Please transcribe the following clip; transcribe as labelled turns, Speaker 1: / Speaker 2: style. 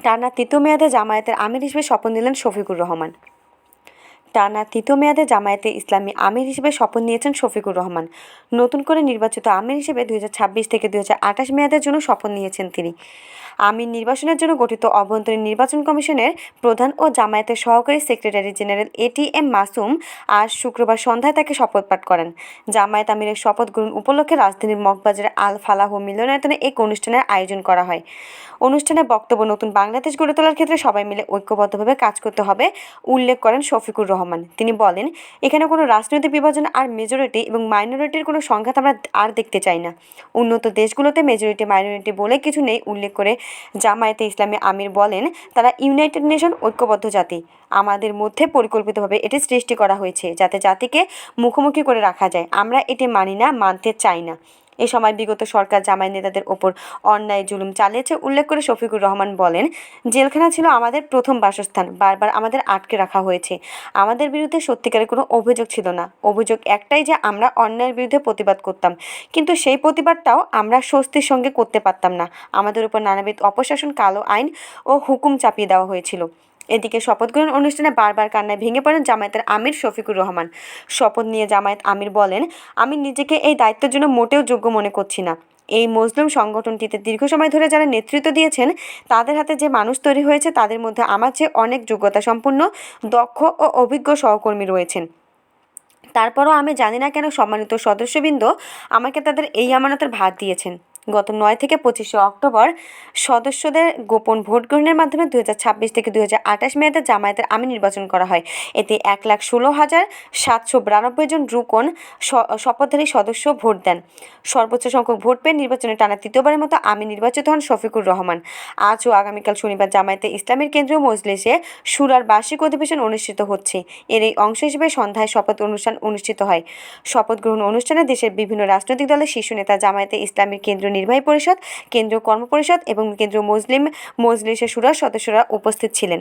Speaker 1: টানা তৃতীয় মেয়াদে জামায়াতের আমির হিসেবে শপথ নিলেন শফিকুর রহমান। টানা তৃতীয় মেয়াদে জামায়াতে ইসলামী আমির হিসেবে শপথ নিয়েছেন শফিকুর রহমান। নতুন করে নির্বাচিত আমির হিসেবে দুই হাজার ছাব্বিশ থেকে দুই হাজার আঠাশ মেয়াদের জন্য শপথ নিয়েছেন তিনি। আমির নির্বাচনের জন্য গঠিত অভ্যন্তরীণ নির্বাচন কমিশনের প্রধান ও জামায়াতের সহকারী secretary general A T M Masum আজ শুক্রবার সন্ধ্যায় তাকে শপথ পাঠ করেন। জামায়াত আমিরের শপথ গ্রহণ উপলক্ষে রাজধানীর মগবাজারের আল ফালাহ মিলনায়তনে এক অনুষ্ঠানের আয়োজন করা হয়। অনুষ্ঠানে বক্তব্য নতুন বাংলাদেশ গড়ে তোলার ক্ষেত্রে সবাই মিলে ঐক্যবদ্ধভাবে কাজ করতে হবে, উল্লেখ করেন শফিকুর রহমান। তিনি বলেন, এখানে কোনো রাজনৈতিক বিভাজন আর মেজরিটি এবং মাইনরিটির কোনো সংঘাত আমরা আর দেখতে চাই না। উন্নত দেশগুলোতে মেজরিটি মাইনরিটি বলে কিছু নেই। উল্লেখ করে জামায়াতে ইসলামী আমির বলেন, তারা ইউনাইটেড নেশন ঐক্যবদ্ধ জাতি। আমাদের মধ্যে পরিকল্পিতভাবে এটি সৃষ্টি করা হয়েছে যাতে জাতিকে মুখোমুখি করে রাখা যায়। আমরা এটি মানি না, মানতে চাই না। এ সময় বিগত সরকার জামাই নেতাদের ওপর অন্যায় জুলুম চালিয়েছে। উল্লেখ করে শফিকুর রহমান বলেন, জেলখানা ছিল আমাদের প্রথম বাসস্থান, বারবার আমাদের আটকে রাখা হয়েছে। আমাদের বিরুদ্ধে সত্যিকারের কোনো অভিযোগ ছিল না। অভিযোগ একটাই যে আমরা অন্যায়ের বিরুদ্ধে প্রতিবাদ করতাম, কিন্তু সেই প্রতিবাদটাও আমরা স্বস্তির সঙ্গে করতে পারতাম না। আমাদের উপর নানাবিধ অপশাসন, কালো আইন ও হুকুম চাপিয়ে দেওয়া হয়েছিল। এদিকে শপথ গ্রহণ অনুষ্ঠানে বারবার কান্নায় ভেঙে পড়েন জামায়াতের আমির শফিকুর রহমান। শপথ নিয়ে জামায়াত আমির বলেন, আমি নিজেকে এই দায়িত্বের জন্য মোটেও যোগ্য মনে করছি না। এই মজলুম সংগঠনটিতে দীর্ঘ সময় ধরে যারা নেতৃত্ব দিয়েছেন, তাদের হাতে যে মানুষ তৈরি হয়েছে, তাদের মধ্যে আমার চেয়ে অনেক যোগ্যতা সম্পন্ন, দক্ষ ও অভিজ্ঞ সহকর্মী রয়েছেন। তারপরও আমি জানি না কেন সম্মানিত সদস্যবৃন্দ আমাকে তাদের এই আমানতের ভার দিয়েছেন। গত নয় থেকে পঁচিশে অক্টোবর সদস্যদের গোপন ভোট গ্রহণের মাধ্যমে দু থেকে দু হাজার আঠাশ মেয়াদে জামায়াতের আমি নির্বাচন করা হয়। এতে এক লাখ ষোলো হাজার সাতশো বিরানব্বই জন রুকন শপথধারী সদস্য ভোট দেন। সর্বোচ্চ সংখ্যক ভোট পেয়ে নির্বাচনে টানা তৃতীয়বারের মতো আমি নির্বাচিত হন শফিকুর রহমান। আজ ও আগামীকাল শনিবার জামায়াতে ইসলামের কেন্দ্রীয় মজলিসে সুরার বার্ষিক অধিবেশন অনুষ্ঠিত হচ্ছে। এর এই অংশ হিসেবে সন্ধ্যায় শপথ অনুষ্ঠান অনুষ্ঠিত হয়। শপথ গ্রহণ অনুষ্ঠানে দেশের বিভিন্ন রাজনৈতিক দলের শীর্ষ নেতা জামায়াতে ইসলামের কেন্দ্রীয় নির্বাহী পরিষদ কেন্দ্রীয় কর্মপরিষদ এবং কেন্দ্রীয় মুসলিম মজলিসের সুরার সদস্যরা উপস্থিত ছিলেন।